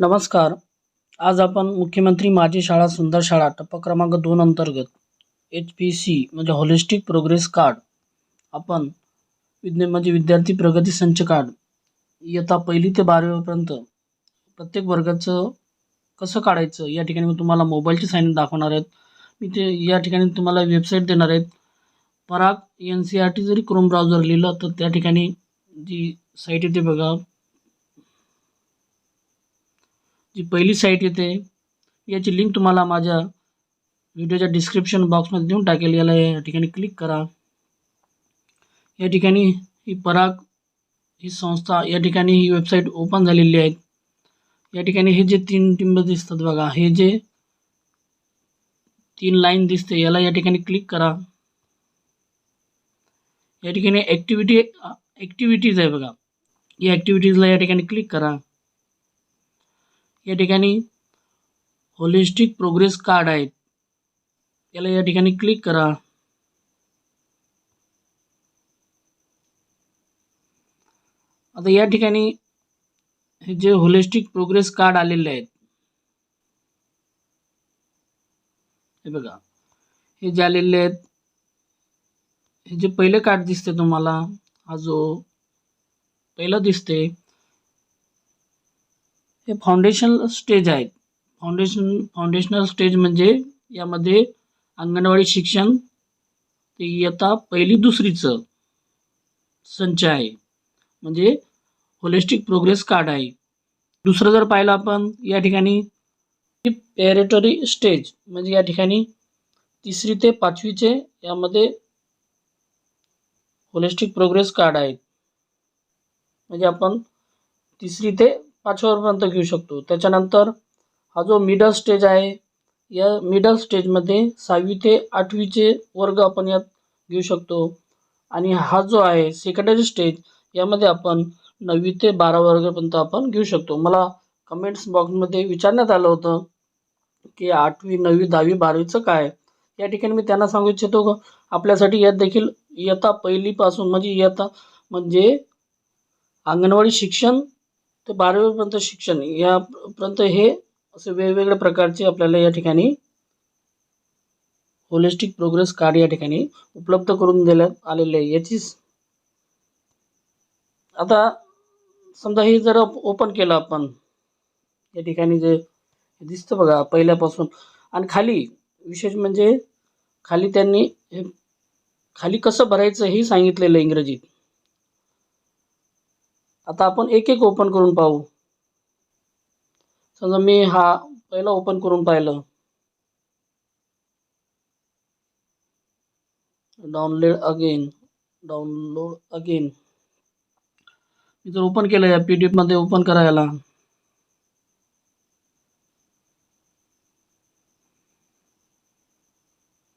नमस्कार. आज आपण मुख्यमंत्री माझी शाळा सुंदर शाळा टप्पा क्रमांक दोन अंतर्गत एच पी सी म्हणजे होलिस्टिक प्रोग्रेस कार्ड आपण विज्ञान म्हणजे विद्यार्थी प्रगती संच कार्ड इयत्ता पहिली ते बारावीपर्यंत प्रत्येक वर्गाचं कसं काढायचं या ठिकाणी मी तुम्हाला मोबाईलची साईन दाखवणार आहेत. मी ते या ठिकाणी तुम्हाला वेबसाईट देणार आहेत. पराग एन सी आर टी जरी क्रोम ब्राउझर लिहिलं तर त्या ठिकाणी जी साईट येते बघा. जी पहिली साईट येते याची लिंक तुम्हाला माझ्या व्हिडिओच्या डिस्क्रिप्शन बॉक्समध्ये देऊन टाकेल. याला या ठिकाणी क्लिक करा. या ठिकाणी ही पराग ही संस्था या ठिकाणी ही वेबसाईट ओपन झालेली आहे या ठिकाणी हे जे तीन टिंब दिसतात बघा हे जे तीन लाईन दिसते याला या ठिकाणी क्लिक करा. या ठिकाणी ॲक्टिव्हिटी ॲक्टिव्हिटीज आहे बघा. या ॲक्टिव्हिटीजला या ठिकाणी क्लिक करा. या ठिकाणी होलिस्टिक प्रोग्रेस कार्ड आहेत. याला या ठिकाणी क्लिक करा. आता या ठिकाणी हे जे होलिस्टिक प्रोग्रेस कार्ड आलेले आहेत हे बघा. हे जे आलेले आहेत हे जे पहिले कार्ड दिसते तुम्हाला हा जो पहिलं दिसते हे फाउंडेशन स्टेज आहेत. फाउंडेशन फाउंडेशनल स्टेज म्हणजे यामध्ये अंगणवाडी शिक्षण ते इयत्ता पहिली दुसरीचं संच आहे. म्हणजे होलिस्टिक प्रोग्रेस कार्ड आहे. दुसरं जर पाहिलं आपण या ठिकाणी पेरेटरी स्टेज म्हणजे या ठिकाणी तिसरी ते पाचवीचे यामध्ये होलिस्टिक प्रोग्रेस कार्ड आहेत. म्हणजे आपण तिसरी ते पाचव्यापर्यंत घेऊ शकतो. त्याच्यानंतर हा जो मिडल स्टेज आहे या मिडल स्टेजमध्ये सहावी ते आठवीचे वर्ग आपण यात घेऊ शकतो. आणि हा जो आहे सेकंडरी स्टेज यामध्ये आपण नववी ते बारा वर्गापर्यंत आपण घेऊ शकतो. मला कमेंट्स बॉक्समध्ये विचारण्यात आलं होतं की आठवी नववी दहावी बारावीचं काय? या ठिकाणी मी त्यांना सांगू इच्छितो का आपल्यासाठी यात देखील इयत्ता पहिलीपासून म्हणजे इयत्ता म्हणजे अंगणवाडी शिक्षण ते बारावीपर्यंत शिक्षण यापर्यंत हे असे वेगवेगळ्या प्रकारचे आपल्याला या ठिकाणी होलिस्टिक प्रोग्रेस कार्ड या ठिकाणी उपलब्ध करून देण्यात आलेले आहे. याचीच आता समजा हे जर ओपन केलं आपण या ठिकाणी जे दिसतं बघा पहिल्यापासून. आणि खाली विशेष म्हणजे खाली त्यांनी हे खाली कसं भरायचं हे सांगितलेलं आहे इंग्रजीत. आता आपण एक एक ओपन करून पाहू. समजा मी हा पहिला ओपन करून पाहिलं. डाउनलोड अगेन डाउनलोड अगेन मी जर ओपन केलं या पी डी एफमध्ये ओपन करायला.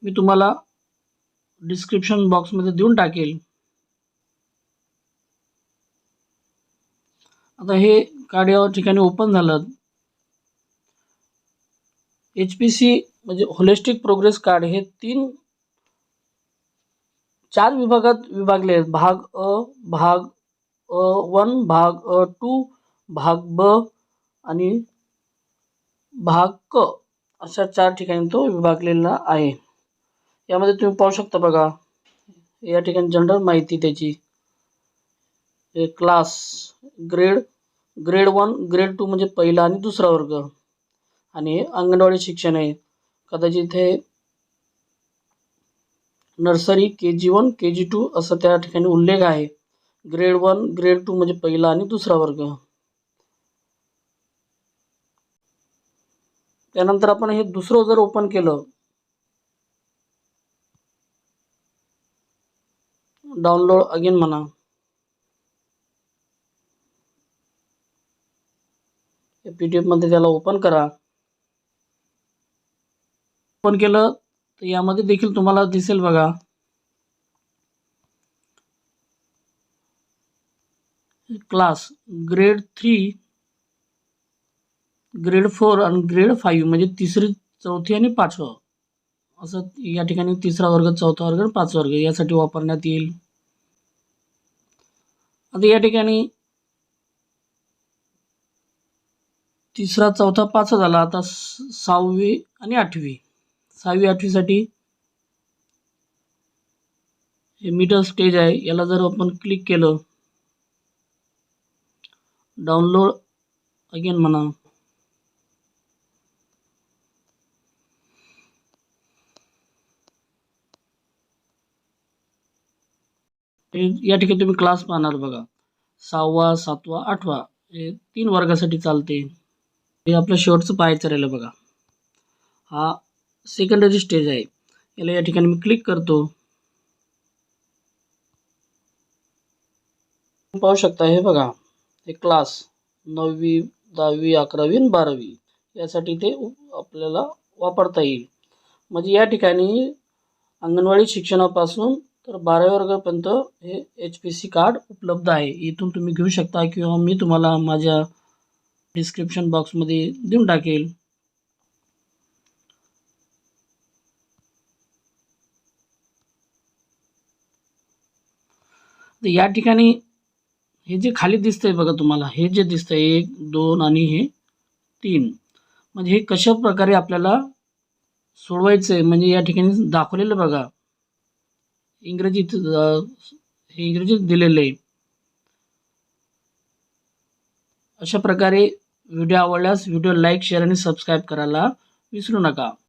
मी तुम्हाला डिस्क्रिप्शन बॉक्समध्ये देऊन टाकेल. आता हे कार्ड या ठिकाणी ओपन झालं. एच पी सी म्हणजे होलिस्टिक प्रोग्रेस कार्ड हे तीन चार विभागात विभागले आहेत. भाग अ भाग अ वन भाग अ टू भाग ब आणि भाग क अशा चार ठिकाणी तो विभागलेला आहे. यामध्ये तुम्ही पाहू शकता बघा. या ठिकाणी जनरल माहिती त्याची. Class grade grade one grade two म्हणजे पहिला आणि दुसरा वर्ग. आणि अंगणवाडी शिक्षण आहे. कदाचित हे nursery K G one K G two असं त्या ठिकाणी उल्लेख आहे. ग्रेड वन ग्रेड टू म्हणजे पहिला आणि दुसरा वर्ग. त्यानंतर आपण हे दुसरं जर ओपन केलं डाउनलोड अगेन म्हणा. पी डी एफमध्ये त्याला ओपन करा. ओपन केलं तर यामध्ये देखील तुम्हाला दिसेल बघा. Class grade three grade four आणि ग्रेड फाईव्ह म्हणजे तिसरी चौथी आणि पाचवं. असं या ठिकाणी तिसरा वर्ग चौथा वर्ग आणि पाचवा वर्ग यासाठी वापरण्यात येईल. आता या ठिकाणी तिसरा चौथा पाचवा झाला. आता सहावी आणि आठवी. सहावी आठवीसाठी हे मिडल स्टेज आहे. याला जर आपण क्लिक केलं डाउनलोड अगेन म्हणा. या ठिकाणी तुम्ही क्लास पाहणार बघा. सहावा सातवा आठवा हे तीन वर्गासाठी चालते. हे आपलं शेवटचं पाहायचं राहिलं बघा. हा सेकंडरी स्टेज आहे. याला या ठिकाणी मी क्लिक करतो. पाहू शकता हे बघा. हे क्लास नववी दहावी अकरावी आणि बारावी यासाठी ते आपल्याला वापरता येईल. म्हणजे या ठिकाणी अंगणवाडी शिक्षणापासून तर बारावी वर्गापर्यंत हे एच पी सी कार्ड उपलब्ध आहे. इथून तुम्ही घेऊ शकता किंवा मी तुम्हाला माझ्या डिस्क्रिप्शन बॉक्समध्ये देऊन टाकेल. तर या ठिकाणी हे जे खाली दिसतंय बघा तुम्हाला हे जे दिसतंय एक दोन आणि हे तीन. म्हणजे हे कशा प्रकारे आपल्याला सोडवायचं आहे म्हणजे या ठिकाणी दाखवलेलं बघा. इंग्रजीत हे इंग्रजीत दिलेलं आहे अशा प्रकारे व्हिडिओ आवडल्यास व्हिडिओ लाईक शेअर आणि सबस्क्राईब करायला विसरू नका.